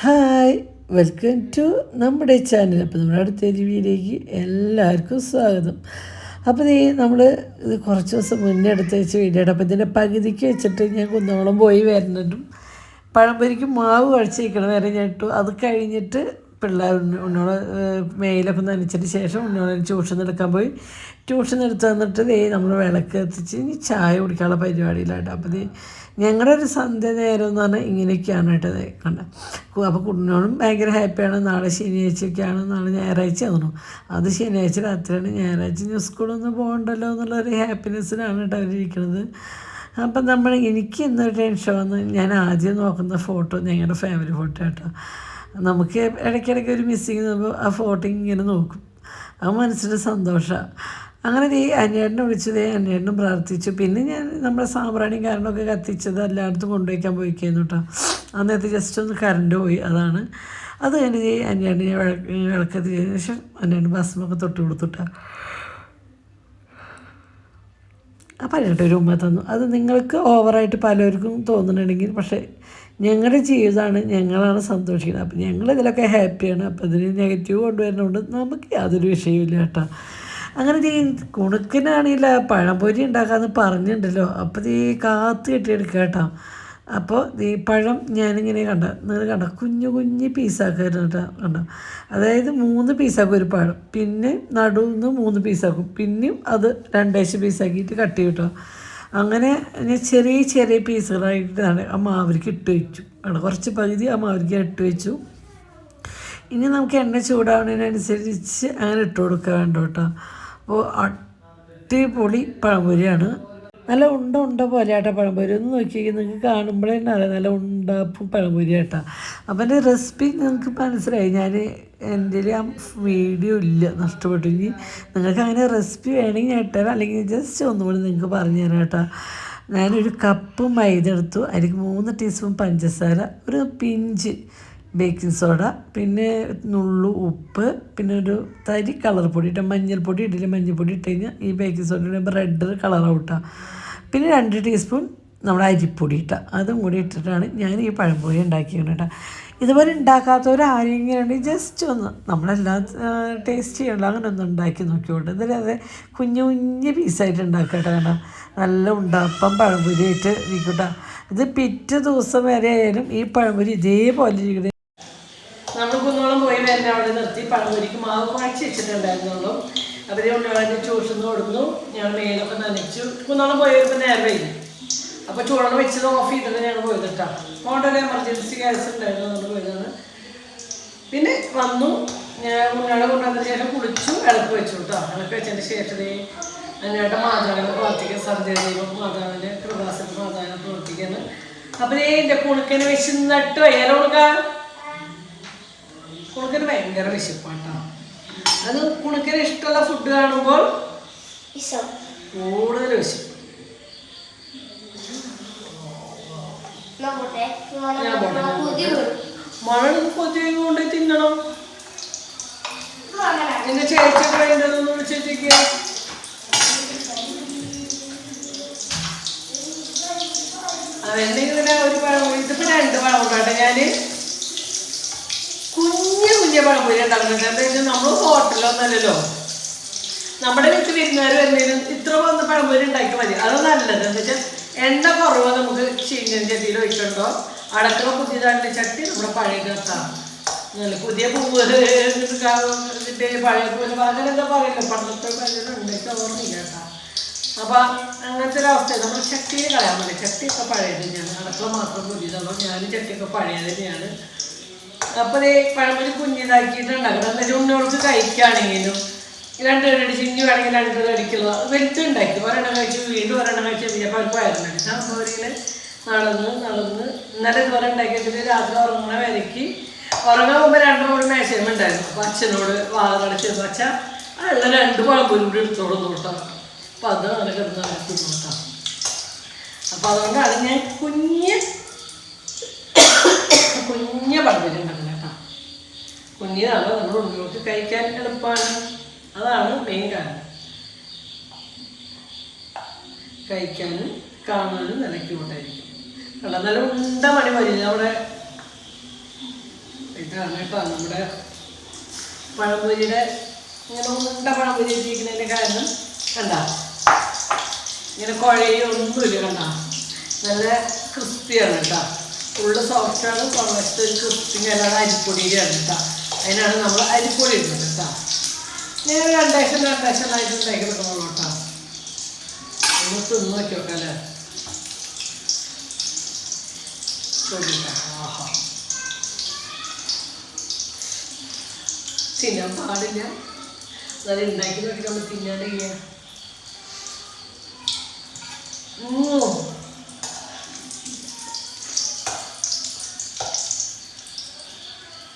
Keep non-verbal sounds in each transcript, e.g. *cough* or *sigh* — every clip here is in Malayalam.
ഹായ് വെൽക്കം ടു നമ്മുടെ ചാനൽ അപ്പോൾ നമ്മുടെ അടുത്ത വീഡിയോയ്ക്ക് എല്ലാവർക്കും സ്വാഗതം. അപ്പോൾ ഈ നമ്മൾ ഇത് കുറച്ച് ദിവസം മുന്നേ എടുത്ത് വെച്ച വീഡിയോ അപ്പോൾ ഇതിന്റെ പകുതിക്ക് വെച്ചിട്ട് ഞാൻ കുന്നോളം പോയി വരുന്നുണ്ടും പഴംപൊരിക്ക് മാവ് കഴിച്ചിരിക്കണം വരെ ഞാൻ ഇട്ടു. അത് കഴിഞ്ഞിട്ട് പിള്ളേർ ഉണ്ണോള മേലൊക്കെ നനച്ചതിന് ശേഷം ഉണ്ണോളം ട്യൂഷൻ എടുക്കാൻ പോയി. ട്യൂഷൻ എടുത്ത് തന്നിട്ട് ദേ നമ്മൾ വിളക്ക് എത്തിച്ച് ഇനി ചായ കുടിക്കാനുള്ള പരിപാടിയിലാണ്. അപ്പോൾ ഞങ്ങളുടെ ഒരു സന്ധ്യ നേരം എന്ന് പറഞ്ഞാൽ ഇങ്ങനെയൊക്കെയാണ് കേട്ടോ ദേ കണ്ട അപ്പോൾ കുഞ്ഞോളും ഭയങ്കര ഹാപ്പിയാണ്. നാളെ ശനിയാഴ്ചയൊക്കെയാണ്. നാളെ ഞായറാഴ്ച ആയിരുന്നു അത് ശനിയാഴ്ച രാത്രിയാണ്. ഞായറാഴ്ച ഞാൻ സ്കൂളൊന്നും പോകണ്ടല്ലോ എന്നുള്ളൊരു ഹാപ്പിനെസ്സിലാണ് കേട്ടോ അവരിയ്ക്കുന്നത് അപ്പം നമ്മൾ എനിക്ക് ഇന്നൊരു ടെൻഷൻ വന്ന് ഞാൻ ആദ്യം നോക്കുന്ന ഫോട്ടോ ഞങ്ങളുടെ ഫാമിലി ഫോട്ടോ കേട്ടോ നമുക്ക് ഇടയ്ക്കിടയ്ക്ക് ഒരു മിസ്സിങ് ആ ഫോട്ടോ ഇങ്ങനെ നോക്കും. ആ മനസ്സിന്റെ സന്തോഷമാണ്. അങ്ങനെ ഈ അനിയേട്ടനെ വിളിച്ചത് അനിയേട്ടനും പ്രാർത്ഥിച്ചു. പിന്നെ ഞാൻ നമ്മുടെ സാമ്പ്രാണിയും കാരണമൊക്കെ കത്തിച്ചത് എല്ലായിടത്തും കൊണ്ടുവയ്ക്കാൻ പോയിക്കായിരുന്നു കേട്ടോ. അന്നേരത്തെ ജസ്റ്റ് ഒന്ന് കറണ്ട് പോയി അതാണ്. അത് കഴിഞ്ഞ് ഈ അനിയേട്ടനെ വിളക്ക് വിളക്കത്തിന് ശേഷം അനിയേട്ടൻ ഭസ്മൊക്കെ തൊട്ട് കൊടുത്തുട്ടാ. അപ്പം ഒരു ഉമ്മ തന്നു. അത് നിങ്ങൾക്ക് ഓവറായിട്ട് പലർക്കും തോന്നുന്നുണ്ടെങ്കിൽ പക്ഷേ ഞങ്ങളുടെ ജീവിതമാണ് ഞങ്ങളാണ് സന്തോഷിക്കുന്നത്. അപ്പം ഞങ്ങൾ ഇതിലൊക്കെ ഹാപ്പിയാണ് അപ്പം ഇതിന് നെഗറ്റീവ് കൊണ്ടുവരുന്നതുകൊണ്ട് നമുക്ക് യാതൊരു വിഷയമില്ല കേട്ടോ. അങ്ങനെ ഈ കുണുക്കിനാണെങ്കിൽ പഴംപൊരി ഉണ്ടാക്കാമെന്ന് പറഞ്ഞിട്ടുണ്ടല്ലോ അപ്പോൾ ഈ കാത്ത് കെട്ടിയെടുക്കുക കേട്ടോ അപ്പോൾ ഈ പഴം ഞാനിങ്ങനെ കണ്ട നിങ്ങൾ കണ്ട കുഞ്ഞു കുഞ്ഞു പീസാക്കായിരുന്നു കേട്ടോ കണ്ട. അതായത് മൂന്ന് പീസാക്കും ഒരു പഴം. പിന്നെ നടുവിൽ നിന്ന് മൂന്ന് പീസാക്കും. പിന്നെയും അത് രണ്ടേശ് പീസാക്കിയിട്ട് കട്ട് ചെയ്യും അങ്ങനെ ഞാൻ ചെറിയ ചെറിയ പീസുകളായിട്ടാണ് ആ മാവരിക്ക് ഇട്ട് വെച്ചു. ആണ് കുറച്ച് പകുതി ആ മാവരിക്ക് ഇട്ട് വെച്ചു. ഇനി നമുക്ക് എണ്ണ ചൂടാവുന്നതിനനുസരിച്ച് അങ്ങനെ ഇട്ട് കൊടുക്കാൻ വേണ്ട കേട്ടോ അപ്പോൾ അടിപൊളി പഴംപൊരിയാണ്. നല്ല ഉണ്ട ഉണ്ട പോലെ ആട്ടോ പഴംപൊരി. ഒന്ന് നോക്കി നിങ്ങൾക്ക് കാണുമ്പോഴേ അറിയാം. നല്ല ഉണ്ടാപ്പും പഴംപൊരി ആട്ടാ. അപ്പം എന്റെ റെസിപ്പി നിങ്ങൾക്ക് മനസ്സിലായി. ഞാൻ എന്റെ ആ വീഡിയോ ഇല്ല നഷ്ടപ്പെട്ടു. ഇനി നിങ്ങൾക്ക് അങ്ങനെ റെസിപ്പി വേണമെങ്കിൽ ഞാൻ ഇട്ടുതരാം അല്ലെങ്കിൽ ജസ്റ്റ് ഒന്നുകൂടി നിങ്ങൾക്ക് പറഞ്ഞു തരാം കേട്ടോ. ഞാനൊരു കപ്പ് മൈദ എടുത്തു. അതിലേക്ക് മൂന്ന് ടീസ്പൂൺ പഞ്ചസാര ഒരു പിഞ്ച് ബേക്കിംഗ് സോഡ പിന്നെ നുള്ളു ഉപ്പ് പിന്നെ ഒരു തരി കളർ പൊടി ഇട്ട മഞ്ഞൾപ്പൊടി ഇട്ടില്ല മഞ്ഞൾപ്പൊടി ഇട്ട് കഴിഞ്ഞാൽ ഈ ബേക്കിംഗ് സോഡ ഇടുമ്പോൾ റെഡ് കളർ ഔട്ടാ പിന്നെ രണ്ട് ടീസ്പൂൺ നമ്മുടെ അരിപ്പൊടി ഇട്ട അതും കൂടി ഇട്ടിട്ടാണ് ഞാൻ ഈ പഴംപൊരി ഉണ്ടാക്കിയത് കേട്ടോ. ഇതുപോലെ ഉണ്ടെങ്കിൽ ജസ്റ്റ് ഒന്ന് നമ്മളെല്ലാം ടേസ്റ്റ് ചെയ്യണ്ട അങ്ങനെ ഒന്ന് ഉണ്ടാക്കി നോക്കിയോണ്ട് ഇതിലത് കുഞ്ഞു കുഞ്ഞു പീസായിട്ട് ഉണ്ടാക്കട്ടെ കേട്ടോ നല്ല ഉണ്ടാപ്പം പഴംപൊരി ആയിട്ട് ഇരിക്കട്ടെ ഇത് പിറ്റേ ദിവസം വരെ ആയാലും ഈ പഴംപൊരി ഇതേപോലെ ഇരിക്കട്ടെ നമ്മൾ കുന്നോളം പോയി വരുന്ന അവിടെ നിർത്തി പഴംപൊരിക്ക് മാവ് കുഴച്ച് വെച്ചിട്ടുണ്ടായിരുന്നുള്ളൂ. അവരെ ഉണ്ണാണ്ട് ട്യൂഷൻ കൊടുക്കുന്നു ഞങ്ങൾ മേലൊക്കെ നനച്ചു. കുന്നോളം പോയി വരുമ്പോൾ നേരെ വൈകി. അപ്പോൾ ചൂടോളം വെച്ചത് ഓഫ് ചെയ്തിട്ട് ഞങ്ങൾ പോയതിട്ടാ ഒരു എമർജൻസി കേസ് ഉണ്ടായിരുന്നു നമ്മൾ പോയതാണ്. പിന്നെ വന്നു. ഞാൻ ഉണ്ണാടെ കൊണ്ടുവന്നതിന് ശേഷം കുളിച്ചു. ഇളക്ക് വെച്ചു കേട്ടോ ഇളക്ക് വെച്ചതിന് ശേഷം അതിനായിട്ട് മാതാവിനെ പ്രവർത്തിക്കാൻ സർജറി ദൈവം മാതാവിന്റെ കൃപാസന മാതാവിനെ പ്രവർത്തിക്കാണ് അപ്പം എന്റെ കുണുക്കനെ വിശന്നിട്ട് വയ്യാലോ കൊടുക്കാൻ കുണുക്കന് ഭയങ്കര വിശപ്പാട്ടോ. അത് കുണുക്കന് ഇഷ്ടമുള്ള ഫുഡ് കാണുമ്പോൾ കൂടുതൽ വിശപ്പ്. മഴ കൊതി കൊണ്ട് തിന്നണം. നിന്റെ ചേച്ചിയൊക്കെ വേണ്ടതൊന്ന് വിളിച്ചേക്ക് അതെന്തെങ്കിലും ഒരു പഴം ഇതിപ്പോ രണ്ട് പഴം കേട്ടോ ഞാൻ. കുഞ്ഞു പഴംപൊരി ഉണ്ടാക്കുന്നത്. എന്താ നമ്മൾ ഹോട്ടലൊന്നല്ലല്ലോ നമ്മുടെ വീട്ടിൽ വിരുന്നുകാർ വരുന്നതിനും ഇത്ര വന്ന് പഴംപൊരി ഉണ്ടാക്കി മതി. അത് നല്ലത്. എന്താ വെച്ചാൽ എണ്ണ കുറവ് നമുക്ക് ചീഞ്ഞൻ ചട്ടിയിൽ ഒഴിക്കണ്ടോ? അടക്കള പുതിയതായിട്ട് ചട്ടി നമ്മുടെ പഴയ കത്താണ് പുതിയ പൂവ് പഴയ പൂവ് അങ്ങനെ എന്താ പറയല്ലോ പണ്ടത്തെ പഴയ ഓർമ്മയില്ല കേട്ടോ. അപ്പം അങ്ങനത്തെ ഒരു അവസ്ഥ നമ്മൾ ചട്ടിയെ കളയാൻ മതി. ചട്ടിയൊക്കെ പഴയത് തന്നെയാണ്. അടക്കള മാത്രം പുതിയതുള്ളൂ ഞാനും ചട്ടിയൊക്കെ പഴയത് തന്നെയാണ്. അപ്പോൾ ഈ പഴമൊരു കുഞ്ഞിതാക്കിയിട്ടുണ്ടാക്കണം എന്നാലും വെച്ചാൽ ഉണ്ണികൾക്ക് കഴിക്കുകയാണെങ്കിലും രണ്ട് അടിച്ച് ചിഞ്ഞു വേണമെങ്കിൽ രണ്ട് അടിക്കുന്നത് വലുത് ഉണ്ടാക്കി. ഒരെണ്ണം കഴിച്ച് വീണ്ടും ഒരെണ്ണം കഴിച്ച്. പിന്നെ വയറുണ്ട് അപ്പോൾ അവരിങ്ങനെ നടന്ന് നടന്ന് ഇന്നലെ ഇതുപോലെ ഉണ്ടാക്കിയിട്ട് രാത്രി ഉറങ്ങണ വരയ്ക്ക് ഉറങ്ങാൻ പോകുമ്പോൾ രണ്ടു മൂന്ന് മേശയും ഉണ്ടായിരുന്നു. അപ്പോൾ അച്ഛനോട് വാതടച്ച് അച്ഛ ഉള്ള രണ്ട് പഴമ്പൊരും കൂടി എടുത്തോളൂ നോട്ടാം അപ്പോൾ അത് അങ്ങനെ കിടന്ന് നടക്കുന്നു അപ്പൊ അപ്പോൾ അതുകൊണ്ടാണ് ഞാൻ കുഞ്ഞ പഴമ്പൊരി ഉണ്ടാക്കുന്നത് കേട്ടോ കുഞ്ഞിതാണ് നമ്മൾ ഉള്ളിലോട്ട് കഴിക്കാൻ എളുപ്പമാണ്? അതാണ് മെയിൻ കാരണം. കഴിക്കാനും കാണാനും നിലയ്ക്ക് കൊണ്ടായിരിക്കും. കണ്ട നല്ല ഉണ്ട മണി മതി നമ്മുടെ ഇതാണ് കേട്ടോ നമ്മുടെ പഴംപൊരിയുടെ ഇങ്ങനെ ഉണ്ട പഴംപൊരി ഇരിക്കുന്നതിന്റെ കാരണം. കണ്ട? ഇങ്ങനെ കുഴയൊന്നുമില്ല കണ്ട? നല്ല ക്രിസ്പിയാണ് കേട്ടോ. ഉള്ളു സോഫ്റ്റാണ് കുറച്ച് ക്രിസ്പി അല്ലാതെ അരിപ്പൊടിയിലാണ് കേട്ടോ അതിനാണ് നമ്മൾ അരിപ്പൊടി ഇടുന്നത് കേട്ടോ. ഞാൻ രണ്ടാഴ്ച ആയിട്ട് ഉണ്ടാക്കി എടുക്കണുള്ളൂ കേട്ടോ ഒന്ന് തിന്ന് നോക്കി നോക്കാം അല്ലേ തിന്നാൻ പാടില്ല. അത് ഉണ്ടാക്കി നോക്കി നമ്മൾ തിന്നാണ്ടിരിക്കുക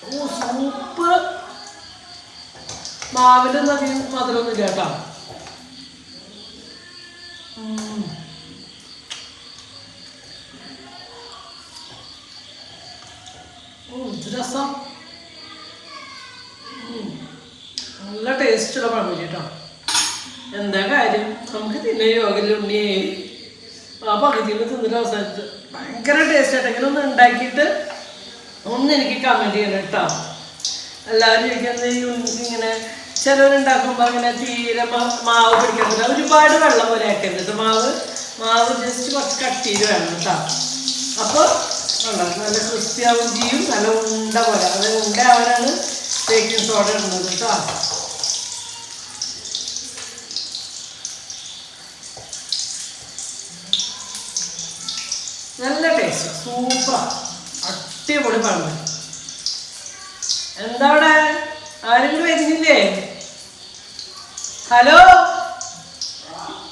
സൂപ്പർ. മാവിലൊന്നും അധികം മധുരമൊന്നും കേട്ടോ. രസം. നല്ല ടേസ്റ്റുള്ള പഴംപൊരി കേട്ടോ. എന്താ കാര്യം? നമുക്ക് തിന്നെ യോഗയിൽ ഉണ്ണിയേ ആ പകുതിയിൽ തിന്നിട്ട് അവസാനിച്ച്. ഭയങ്കര ടേസ്റ്റ് ആയിട്ട് ഇങ്ങനെ ഒന്ന് ഉണ്ടാക്കിയിട്ട് ഒന്ന് എനിക്ക് കമന്റ് ചെയ്യണം കേട്ടോ. എല്ലാവരും ചോദിക്കുന്നത് ഇങ്ങനെ ചിലവരുണ്ടാക്കുമ്പോൾ അങ്ങനെ തീരെ മാവ് പിടിക്കുന്നില്ല ഒരുപാട് വെള്ളം പോലെ ആക്കരുത് മാവ് മാവ് ജസ്റ്റ് കുറച്ച് കട്ടിയിൽ വേണം കേട്ടോ അപ്പോൾ നല്ല ചെയ്യും. നല്ല ഉണ്ട പോലെ. അത് ഉണ്ട ആവാനാണ് ബേക്കിംഗ് സോഡ ഇടുന്നത് കേട്ടോ നല്ല ടേസ്റ്റ് സൂപ്പർ അടിപൊളി പഴം എന്താ അവിടെ? ആരെങ്കിലും വരുന്നില്ലേ? ഹലോ?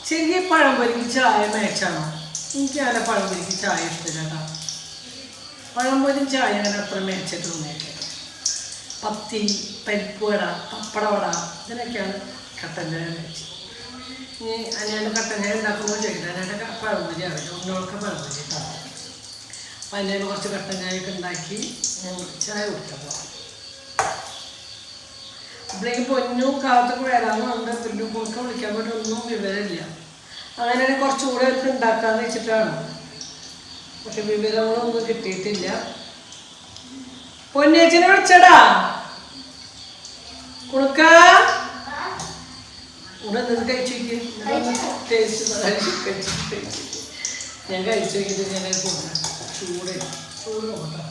ചെറിയ പഴംപൊരിക്ക് ചായ മേച്ചാണോ എനിക്ക് അങ്ങനെ പഴംപൊരിക്ക് ചായ ഇഷ്ടമില്ല പഴം പഴംപൊരി ചായ അങ്ങനെ അത്ര മേച്ചിട്ട് തോന്നിയൊക്കെ പത്തി പരിപ്പ് വട പപ്പട വട ഇതിനൊക്കെയാണ് കട്ടൻ ചായ മേച്ച് ഇനി ഞാൻ കട്ടൻ ചായ ഉണ്ടാക്കുമ്പോൾ പഴം പഴംപൊരി ആവില്ല ഒന്നോൾക്ക് പഴംപൊരി കേട്ടോ അപ്പം അതിന്റെ കുറച്ച് കട്ടൻ ഒക്കെ ഉണ്ടാക്കി ഞങ്ങൾ ചായ കുടിക്കാൻ അപ്പോഴേക്കും പൊന്നും കാലത്തൊക്കെ വരാമെന്നുണ്ട് പൊന്നും മുഴുക്ക വിളിക്കാൻ വേണ്ടി ഒന്നും വിവരമില്ല. അങ്ങനെ തന്നെ കുറച്ചുകൂടെ അവർക്ക് ഉണ്ടാക്കാന്ന് വെച്ചിട്ടാണ്. പക്ഷെ വിവരങ്ങളൊന്നും കിട്ടിയിട്ടില്ല. പൊന്നേച്ചിനെ വിളിച്ചടാ. കുണുക്ക. ഇവിടെ നിന്ന് കഴിച്ചു ടേസ്റ്റ് ഞാൻ കഴിച്ചു നോക്കിയിട്ട് ഞാൻ പോകാം ചൂട്. ചൂട് നോക്കാം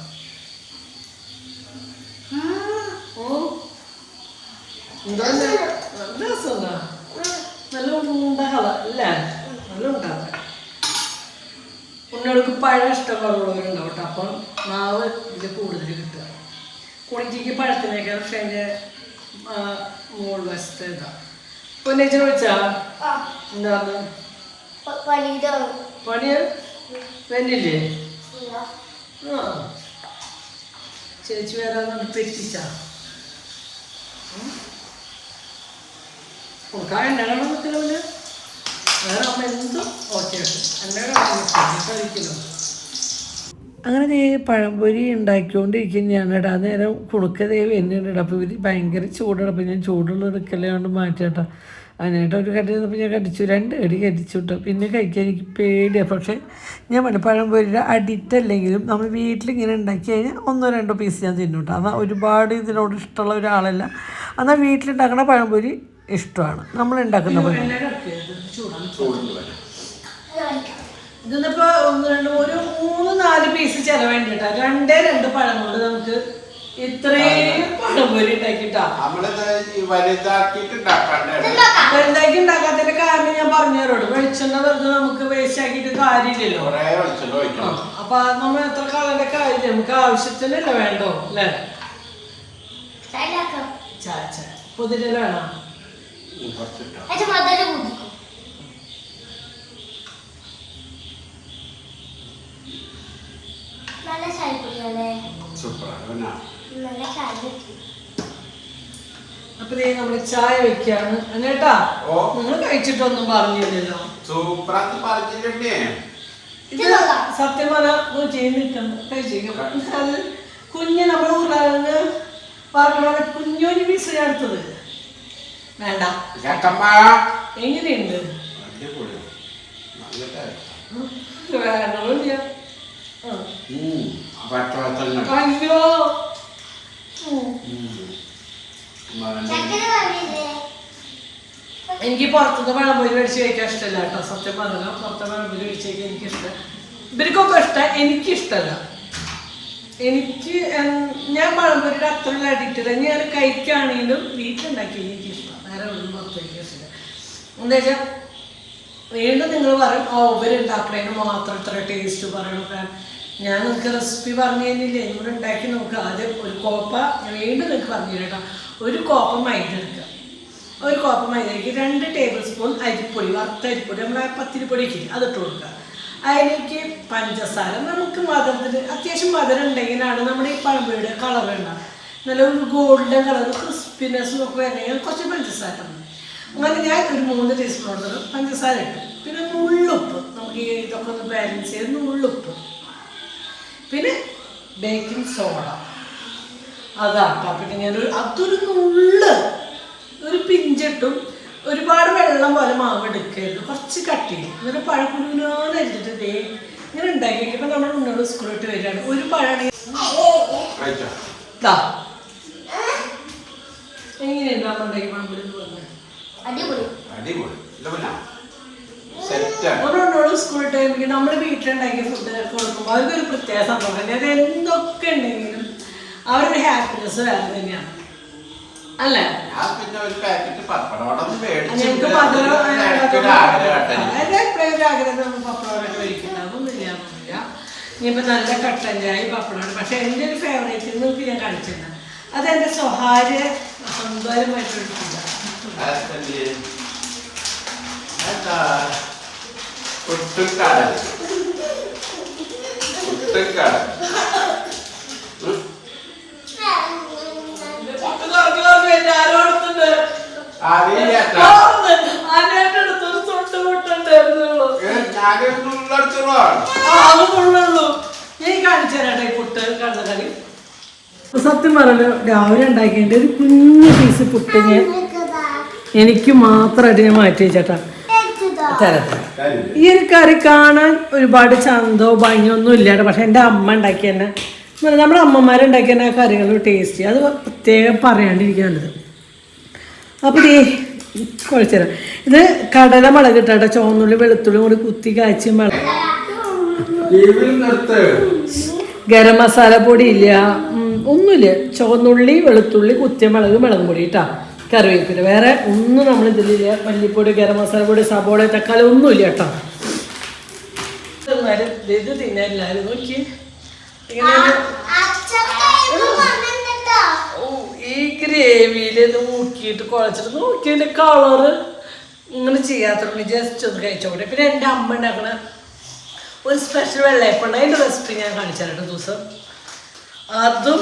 ഓ. രസമുണ്ടാ നല്ല ഉണ്ട അല്ലേ? നല്ല ഉണ്ടാക്കാം. ഉണ്ണകൾക്ക് പഴം ഇഷ്ടമുള്ളവരുണ്ടാവും കേട്ടോ അപ്പം മാവ് ഇതിൽ കൂടുതൽ കിട്ടുക. കുളിക്ക് പഴത്തിനേക്കാൾ പക്ഷേ അതിന്റെ മുകൾ വശത്ത് ഇതാ. പൊന്നേച്ചനെ ചോദിച്ചാ എന്താണ് പണി വന്നില്ലേ ആ. ചേച്ചി വേറെ പെറ്റിച്ചാ. എണ്ണ നിൽക്കണമില്ല വേറെ അമ്മ എന്തും ഓക്കെ കഴിക്കലോ അങ്ങനെ ഈ പഴംപൊരി ഉണ്ടാക്കിക്കൊണ്ടിരിക്കുന്നതാണ് ഇടാ നേരം കുണുക്ക ദേ വരുന്നുണ്ട് അപ്പോൾ ഇവർ ഭയങ്കര ചൂടാണ്. അപ്പോൾ ഞാൻ ചൂടുള്ള എടുക്കലേ കൊണ്ട് മാറ്റിയാട്ടോ. അതിനായിട്ട് ഒരു കടി തന്നപ്പോൾ ഞാൻ കടിച്ചു. രണ്ട് കടി കടിച്ചു കിട്ടും പിന്നെ കഴിക്കാൻ എനിക്ക് പേടിയാണ് പക്ഷേ ഞാൻ പറഞ്ഞു പഴംപൊരിയുടെ അടിത്തല്ലെങ്കിലും നമ്മൾ വീട്ടിലിങ്ങനെ ഉണ്ടാക്കി കഴിഞ്ഞാൽ ഒന്നോ രണ്ടോ പീസ് ഞാൻ തിന്നു കേട്ടോ എന്നാൽ ഒരുപാട് ഇതിനോട് ഇഷ്ടമുള്ള ഒരാളല്ല. എന്നാൽ വീട്ടിലുണ്ടാക്കുന്ന പഴംപൊരി ഇഷ്ടമാണ്. നമ്മൾ ഉണ്ടാക്കുന്ന പോലെ ഇതിന്നിപ്പോ ഒന്ന് രണ്ട് ഒരു മൂന്ന് നാല് പീസ് ചെലവേണ്ടി കേട്ടോ രണ്ടേ രണ്ട് പഴം കൊണ്ട് നമുക്ക് ഇത്രയും പഴം ഉണ്ടാക്കിട്ടാ. ഉണ്ടാക്കാണ്ട് വലുതാക്കി ഉണ്ടാക്കാത്തതിന്റെ കാരണം ഞാൻ പറഞ്ഞുതരോട് വെളിച്ചെണ്ണ വെറുതെ നമുക്ക് വേസ്റ്റ് ആക്കിയിട്ട് കാര്യമില്ലല്ലോ. അപ്പൊ അത് നമ്മൾ എത്ര കാലത്തെ കാര്യം നമുക്ക് ആവശ്യത്തിനല്ല വേണ്ടോ? അല്ലേ? ചായ വേണം? നല്ല ചായ കുടിയല്ലേ നല്ല ചായ നമ്മൾ ചായ വെക്കാണ് അങ്ങേട്ടാ. നിങ്ങൾ കഴിച്ചിട്ടൊന്നും പറഞ്ഞില്ലല്ലോ സത്യം പറഞ്ഞാൽ കഴിച്ചേക്കും കുഞ്ഞ് നമ്മൾ പറഞ്ഞ കുഞ്ഞൊരു ചേർത്തത് വേണ്ട. എങ്ങനെയുണ്ട്? അയ്യോ. എനിക്ക് പുറത്തുനിന്ന് പഴംപൊരി മേടിച്ച് കഴിക്കാൻ ഇഷ്ടമല്ല കേട്ടോ. സത്യം പറഞ്ഞാൽ പുറത്തെ പഴംപൊരി മേടിച്ച് കഴിക്കാൻ എനിക്കിഷ്ടം. ഇവർക്കൊക്കെ ഇഷ്ടം. എനിക്കിഷ്ടമല്ല. എനിക്ക് ഞാൻ പഴംപൊരിയുടെ അത്രയുള്ള അഡിക്റ്റഡ് ഞാൻ കഴിക്കുകയാണെങ്കിലും വീട്ടിലുണ്ടാക്കി എനിക്കിഷ്ടം. ഒന്നും പ്രത്യേകിച്ചില്ല എന്താ വെച്ചാൽ വീണ്ടും നിങ്ങൾ പറയും ഓ ഉപരുണ്ടാക്കണേന് മാത്രം ഇത്ര ടേസ്റ്റ് പറയണൊക്കെ ഞാൻ നിങ്ങൾക്ക് റെസിപ്പി പറഞ്ഞു തന്നില്ലേ? നിങ്ങൾ ഉണ്ടാക്കി നോക്കുക ആദ്യം ഒരു കോപ്പ ഞാൻ വീണ്ടും നിങ്ങൾക്ക് പറഞ്ഞു തരാം ഒരു കോപ്പ മൈദ എടുക്കുക. ഒരു കോപ്പ മൈദയ്ക്ക് രണ്ട് ടേബിൾ സ്പൂൺ അരിപ്പൊടി വറുത്ത അരിപ്പൊടി. നമ്മുടെ പത്തിരിപ്പൊടിക്ക് അതിട്ട് കൊടുക്കുക. അതിലേക്ക് പഞ്ചസാര. നമുക്ക് മധുരത്തിൽ അത്യാവശ്യം മധുരം ഉണ്ടെങ്കിലാണ് നമ്മുടെ ഈ പഴമ്പൊടിയുടെ കളർ ഉണ്ടാകും നല്ല ഒരു ഗോൾഡൻ കളർ ക്രിസ്പിനെസ് ഒക്കെ വരണമെങ്കിൽ കുറച്ച് പഞ്ചസാര. അങ്ങനെ ഞാൻ ഒരു മൂന്ന് ടീസ്പൂൺ എടുത്തത് പഞ്ചസാര ഇട്ടു. പിന്നെ നുള്ളുപ്പ്. നമുക്ക് ഈ ഇതൊക്കെ ഒന്ന് ബാലൻസ് ചെയ്ത് നുള്ളുപ്പ്. പിന്നെ ബേക്കിംഗ് സോഡ അതാട്ടോ. പിന്നെ ഞാനൊരു അതൊരു നുള്ള് ഒരു പിഞ്ചിട്ടും ഒരുപാട് വെള്ളം പോലെ മാവ് എടുക്കരുത്. കുറച്ച് കട്ടി എന്നിട്ട് പഴക്കുരുവിനോന്ന് എടുത്തിട്ട് ദേ ഇങ്ങനെ ഉണ്ടാക്കി. ഇപ്പം നമ്മുടെ ഉണ്ണോട് സ്കൂളിട്ട് വരികയാണ്. ഒരു ദാ. എങ്ങനെയുണ്ട് പഴംപൊരി പറഞ്ഞത് അടിപൊളി. സ്കൂൾ ടൈമിൽ നമ്മുടെ വീട്ടിലുണ്ടാക്കിയ ഫുഡ് കൊടുക്കുമ്പോൾ അവർക്കൊരു പ്രത്യേക സംഭവം അത് എന്തൊക്കെ ഉണ്ടെങ്കിലും അവരുടെ ഹാപ്പിനെസ് വേറെ തന്നെയാണ്. അല്ലേ? ഞങ്ങൾക്ക് പപ്പടമൊക്കെ അതൊന്നും ഇനിയിപ്പോൾ നല്ല കട്ടൻ ചായ പപ്പടമാണ് പക്ഷെ എന്റെ ഒരു ഫേവറേറ്റ് നിങ്ങൾക്ക് ഞാൻ അത് എന്റെ സ്വകാര്യ സ്വന്തമായിട്ടുള്ള ഈ പുട്ട് അറിയില്ല സത്യം പറഞ്ഞല്ലോ രാവിലെ ഉണ്ടാക്കിയിട്ട് ഒരു കുഞ്ഞു പീസ് പുട്ടിങ് എനിക്ക് മാത്രമായിട്ട് ഞാൻ മാറ്റി വെച്ചേട്ടാ. ഈ ഒരു കറി കാണാൻ ഒരുപാട് ചന്തോ ഭംഗിയോ ഒന്നും ഇല്ലാണ്ട് പക്ഷെ എന്റെ അമ്മ ഉണ്ടാക്കി തന്നെ നമ്മുടെ അമ്മമാരുണ്ടാക്കി തന്നെ ആ കറികൾ ടേസ്റ്റ് അത് പ്രത്യേകം പറയാണ്ടിരിക്കാനുള്ളത്. അപ്പോൾ ഈ കുഴച്ചുതരാം ഇത് കടല മുളക് ഇട്ടാട്ടെ. ചുവന്നുള്ളി വെളുത്തുള്ളി കൂടി കുത്തി കാച്ചി മുളക് ഗരം മസാല പൊടി ഇല്ല. ഒന്നുമില്ല. ചുവന്നുള്ളി വെളുത്തുള്ളി കുത്തിയ മുളക് മുളക് പൊടി ഇട്ടാ കറിവേപ്പില. വേറെ ഒന്നും നമ്മൾ ഇതിലില്ല. മല്ലിപ്പൊടി ഗരം മസാല പൊടി സബോള തക്കാളി ഒന്നുമില്ല കേട്ടോ ഇത് നോക്കി. ഇങ്ങനെ ഓ, ഈ ഗ്രേവിയിൽ നോക്കിയിട്ട് കുഴച്ചിട്ട് നോക്കിയതിന്റെ കളറ് ഇങ്ങനെ ചെയ്യാത്ത ജസ്റ്റ് ഒന്ന് കഴിച്ചോട്ടെ. പിന്നെ എന്റെ അമ്മ ഉണ്ടാക്കണ ഒരു സ്പെഷ്യൽ വെള്ളയപ്പം അതിന്റെ റെസിപ്പി ഞാൻ കാണിച്ചു തരാം ദിവസം അതും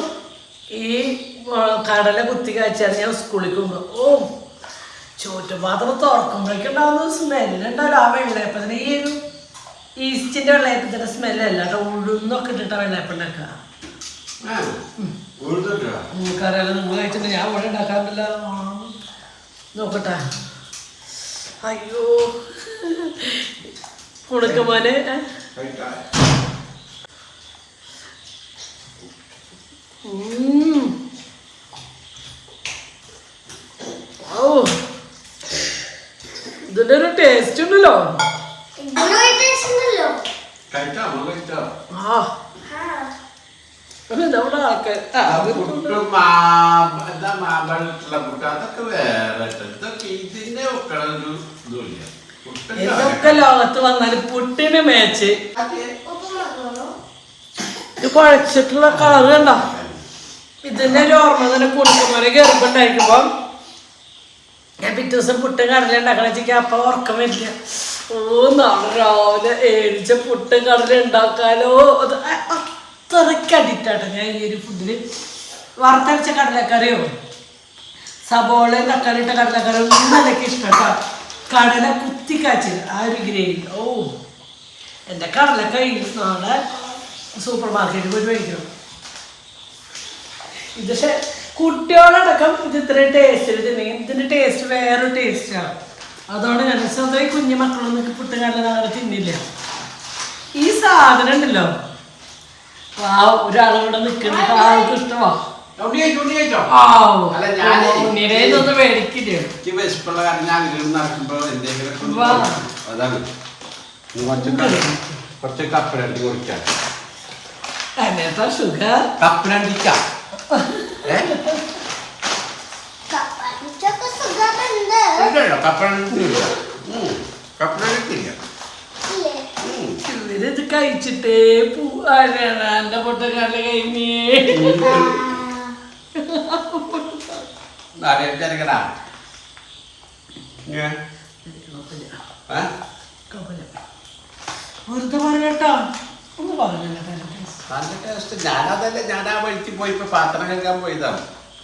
ഈ കടല കുത്തി കാച്ചാൽ ഞാൻ സ്കൂളിൽ കൊണ്ടു ഓ ചോറ്റുപാത്രം തുറക്കുമ്പോഴേക്കും ഉണ്ടാകുന്ന സ്മെല്ലുണ്ടാവില്ല ആ വെള്ളയപ്പത്തിന് ഈ ഒരു ഈസ്റ്റിന്റെ വെള്ളയപ്പത്തിന്റെ സ്മെല്ലല്ല കേട്ടോ ഉഴുന്നൊക്കെ ഇട്ടിട്ട വെള്ളയപ്പം ഉണ്ടാക്കുക നിങ്ങൾക്കറിയാലോ നിങ്ങൾ കഴിച്ചിട്ട് ഞാൻ ഇവിടെ ഉണ്ടാക്കാറില്ല. നോക്കട്ടെ. അയ്യോ. കുണുക്കമോനെ കഴിക്കാം ഉം. ഔ. ഇതിന്റെ ഒരു ടേസ്റ്റ് ഉണ്ടല്ലോ. ആ. നമ്മുടെ ആൾക്കാർ അതൊക്കെ വേറെ. ഇതൊക്കെ ഇതിന്റെ ഒക്കെ ഒരു ഇതുമില്ല. എന്തൊക്കെ ലോകത്ത് വന്നാലും പുട്ടിന് മേച്ച് ഇത് കുഴച്ചിട്ടുള്ള കളർ കണ്ടോ? ഇതിന്റെ ഒരു ഓർമ്മ തന്നെ കുടുക്കുമ്പോൾ ഗർഭുണ്ടായിരിക്കുമ്പോ ഞാൻ പിറ്റേ ദിവസം പുട്ട് കടല ഉണ്ടാക്കണ വെച്ചാൽ അപ്പൊ ഉറക്കം വരില്ല. ഓ നാളെ രാവിലെ ഏഴിച്ച പുട്ട് കടല ഉണ്ടാക്കാലോ. അത് അത്രയ്ക്ക് അഡിക്റ്റാട്ടോ ഞാൻ ഈ ഒരു ഫുഡിന് വറുത്തരച്ച കടലക്കറിയോ? സബോളയും തക്കാളി ഇട്ട കടലക്കറി നല്ല ഇഷ്ടം കടല കുത്തിക്കാച്ചിൽ ആ ഒരു ഗ്രേവി. ഓ എന്റെ കടല കഴിഞ്ഞു നാളെ സൂപ്പർ മാർക്കറ്റിൽ പോയി മേടിക്കണം. ഇത് പക്ഷെ കുട്ടികളടക്കം ഇത് ഇത്രയും ടേസ്റ്റ് തിന്നെങ്കിൽ ഇതിന്റെ ടേസ്റ്റ് വേറെ ടേസ്റ്റാണ് അതുകൊണ്ട് ഞാൻ സ്വന്തമായി കുഞ്ഞു മക്കളൊന്നും എനിക്ക് പുട്ടും കടല അങ്ങനെ തിന്നില്ല. ഈ സാധനം ഉണ്ടല്ലോ. ആ ഒരാളിവിടെ നിൽക്കുന്നത് ആൾക്ക് ഇഷ്ടമാ. മേടിക്കില്ലേ എനിക്ക് വിശപ്പുള്ള കാരണം ഞാൻ. അതാണ്. കുറച്ച് കുറച്ച് കപ്പലണ്ടി കുടിക്കാം. കപ്പലണ്ടിക്കാം *laughs* കഴിച്ചിട്ടേ പോവാനാണ് എന്റെ പൊട്ടക്കാരുടെ കഴിഞ്ഞേ ഏ? വെറുതെ പറഞ്ഞേട്ടാ ഒന്ന് പറഞ്ഞു ടേസ്റ്റ് ഞാനതല്ല ഞാൻ ആ വഴിക്ക് പോയി ഇപ്പൊ പാത്രം കഴുകാൻ പോയതാണ്.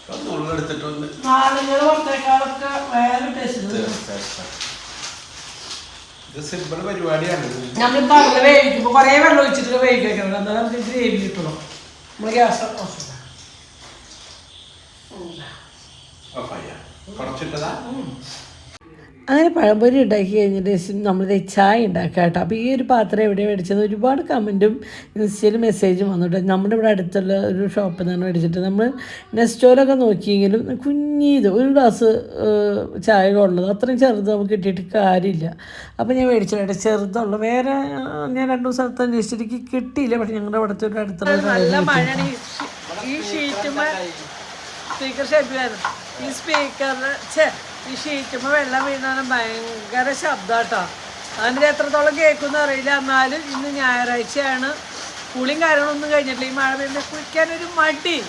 ഒന്ന് ഉള്ളെടുത്തിട്ടുണ്ട് നാളുകൾ പുറത്തേക്കാളൊക്കെ വേറെ ടേസ്റ്റ് ഇത് സിമ്പിൾ പരിപാടിയാണ്. നമ്മൾ പറഞ്ഞ വേവിക്കുമ്പോ കൊറേ വെള്ളം ഒഴിച്ചിട്ട് വേവിക്കാൻ എന്താ നമുക്ക് ഗ്രേവി കിട്ടണം. നമ്മൾ ഗ്യാസ് ഓഫായ കുറച്ചിട്ടതാ അങ്ങനെ പഴംപൊരി ഉണ്ടാക്കി കഴിഞ്ഞിട്ട് നമ്മളിത് ചായ ഉണ്ടാക്കുക കേട്ടോ. അപ്പോൾ ഈ ഒരു പാത്രം എവിടെ മേടിച്ചത്? ഒരുപാട് കമന്റും ഇൻസ്റ്റയിൽ മെസ്സേജും വന്നിട്ട് നമ്മുടെ ഇവിടെ അടുത്തുള്ള ഒരു ഷോപ്പിൽ നിന്നാണ് മേടിച്ചിട്ട് നമ്മൾ നെസ്റ്റോലൊക്കെ നോക്കിയെങ്കിലും കുഞ്ഞിത് ഒരു ഗ്ലാസ് ചായ ഉള്ളത്. അത്രയും ചെറുത് നമുക്ക് കിട്ടിയിട്ട് കാര്യമില്ല. അപ്പോൾ ഞാൻ മേടിച്ചിട്ട് ചെറുതുള്ള. വേറെ ഞാൻ രണ്ടു മൂന്ന് സ്ഥലത്ത് അന്വേഷിച്ചിട്ട് കിട്ടിയില്ല. പക്ഷേ ഞങ്ങളുടെ അവിടുത്തെ ഒരു അടുത്തുള്ള ഈ- സ്പീക്കറിൽ ഛേ ഈ ഷീറ്റുമ്പോൾ വെള്ളം വീണാലും ഭയങ്കര ശബ്ദാട്ടോ. അതിന്റെ എത്രത്തോളം കേൾക്കുമെന്ന് അറിയില്ല. എന്നാലും ഇന്ന് ഞായറാഴ്ചയാണ്. കുളിയും കാര്യങ്ങളൊന്നും കഴിഞ്ഞിട്ടില്ല. ഈ മഴ പെയ്യുമ്പോൾ കുളിക്കാനൊരു മടി.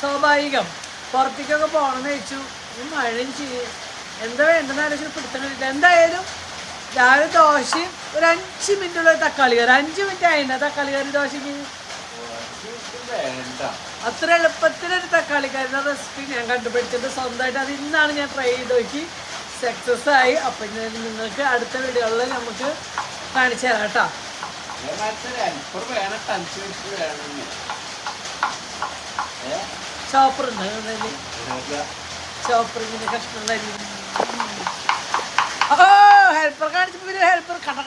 സ്വാഭാവികം. പുറത്തേക്കൊക്കെ പോകണമെന്ന് വെച്ചു ഈ മഴയും ചെയ്യും എന്താ വേണ്ടെന്ന് ആലോചിച്ച് പിടുത്തണില്ല എന്തായാലും രാവിലെ ദോശയും ഒരു അഞ്ച് മിനിറ്റുള്ള തക്കാളി കറി. അഞ്ച് മിനിറ്റ് ആയില്ല തക്കാളി കറി ദോശയ്ക്ക്? അത്ര എളുപ്പത്തിലൊരു തക്കാളിക്കാരുടെ റെസിപ്പി ഞാൻ കണ്ടുപിടിച്ചത് സ്വന്തമായിട്ട് അത് ഇന്നാണ് ഞാൻ ട്രൈ ചെയ്ത് നോക്കി. സക്സസ് ആയി. അപ്പൊ ഞാൻ നിങ്ങൾക്ക് അടുത്ത വീഡിയോകളിൽ നമുക്ക് കാണിച്ചു തരാം കേട്ടോ. അതിൽ ചോപ്പറിങ്ങിന് കഷ്ണം തരി ഓ ഹെൽപ്പർ കാണിച്ചപ്പോ ഒരു ഹെൽപ്പർ കട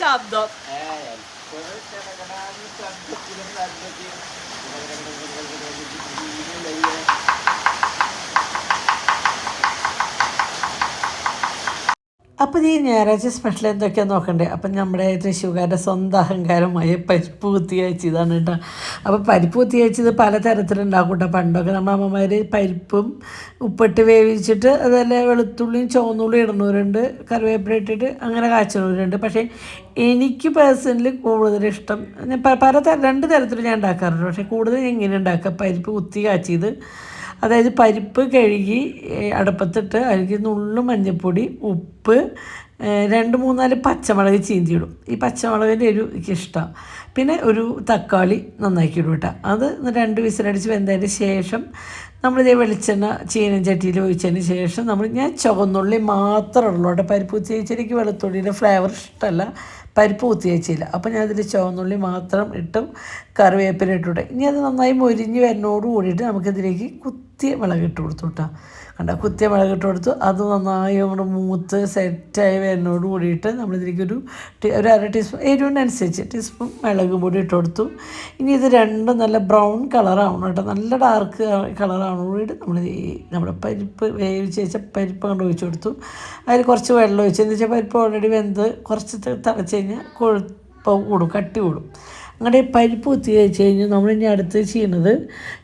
ശബ്ദം. ശബ്ദം അപ്പോൾ ഈ ഞായറാഴ്ച സ്പെഷ്യൽ എന്തൊക്കെയാണ് നോക്കണ്ടേ? അപ്പം നമ്മുടെ തൃശ്ശൂർക്കാരുടെ സ്വന്തം അഹങ്കാരമായ പരിപ്പ് കുത്തിയച്ചതാണ് കേട്ടോ. അപ്പോൾ പരിപ്പ് കുത്തിയച്ചത് പലതരത്തിലുണ്ടാക്കും കേട്ടോ. പണ്ടൊക്കെ നമ്മുടെ അമ്മമാർ പരിപ്പും ഉപ്പിട്ട് വേവിച്ചിട്ട് അതല്ല വെളുത്തുള്ളിയും ചുവന്നുള്ളിയും ഇടുന്നവരുണ്ട്. കറിവേപ്പില ഇട്ടിട്ട് അങ്ങനെ കാച്ചുന്നവരുണ്ട് പക്ഷേ എനിക്ക് പേഴ്സണലി കൂടുതൽ ഇഷ്ടം ഞാൻ പല രണ്ട് തരത്തിൽ ഞാൻ ഉണ്ടാക്കാറുണ്ട്. പക്ഷേ കൂടുതൽ ഇങ്ങനെ ഉണ്ടാക്കുക പരിപ്പ് കുത്തി കാച്ചിയത് അതായത് പരിപ്പ് കഴുകി അടുപ്പത്തിട്ട് അതിലേക്ക് നുള്ളു മഞ്ഞൾപ്പൊടി ഉപ്പ് രണ്ട് മൂന്നാൽ പച്ചമുളക് ചീന്തിയിടും. ഈ പച്ചമുളകിന്റെ ഒരു ഇഷ്ടമാണ് പിന്നെ ഒരു തക്കാളി നന്നാക്കി ഇടും കേട്ടോ. അത് രണ്ട് വിസിലടിച്ച് വെന്തതിന് ശേഷം നമ്മളിതേ വെളിച്ചെണ്ണ ചീനം ചട്ടിയിൽ ഒഴിച്ചതിന് ശേഷം നമ്മൾ ഞാൻ ചുവന്നുള്ളി മാത്രമേ ഉള്ളൂ കേട്ടോ. പരിപ്പ് വെച്ചെനിക്ക് വെളുത്തുള്ളിയുടെ ഫ്ലേവർ ഇഷ്ടമല്ല പരിപ്പ് കുത്തി വെച്ചില്ല. അപ്പോൾ ഞാൻ അതിൽ ചുവന്നുള്ളി മാത്രം ഇട്ടും കറിവേപ്പില ഇട്ടുവിട്ടെ ഇനി അത് നന്നായി മൊരിഞ്ഞ് വരുന്നോട് കൂടിയിട്ട് നമുക്കിതിലേക്ക് കുത്തിയ മുളക് കൊടുത്തു കേട്ടോ. കണ്ട? കുത്തിയ മുളകിട്ട് കൊടുത്തു അത് നന്നായി നമ്മുടെ മൂത്ത് സെറ്റായി വരുന്നതോട് കൂടിയിട്ട് നമ്മളിതിലേക്കൊരു ഒരു അര ടീസ്പൂൺ എരിവിനനുസരിച്ച് ടീസ്പൂൺ മുളക് പൊടി ഇട്ട് കൊടുത്തു ഇനി ഇത് രണ്ടും നല്ല ബ്രൗൺ കളറാവണം കേട്ടോ. നല്ല ഡാർക്ക് കളറാവണം. കൂടിയിട്ട് നമ്മൾ ഈ നമ്മുടെ പരിപ്പ് വേവിച്ച് വെച്ച പരിപ്പ് കൊണ്ട് ഒഴിച്ചു കൊടുത്തു. അതിൽ കുറച്ച് വെള്ളം ഒഴിച്ചു എന്ന് വെച്ചാൽ പരിപ്പ് ഓൾറെഡി വെന്ത് കുറച്ച് തിളച്ച് കഴിഞ്ഞാൽ കൊഴുപ്പ് കൂടും കട്ടി കൂടും. അങ്ങനെ പരിപ്പ് കുത്തി വെച്ച് കഴിഞ്ഞാൽ നമ്മൾ ഇനി അടുത്ത് ചെയ്യുന്നത്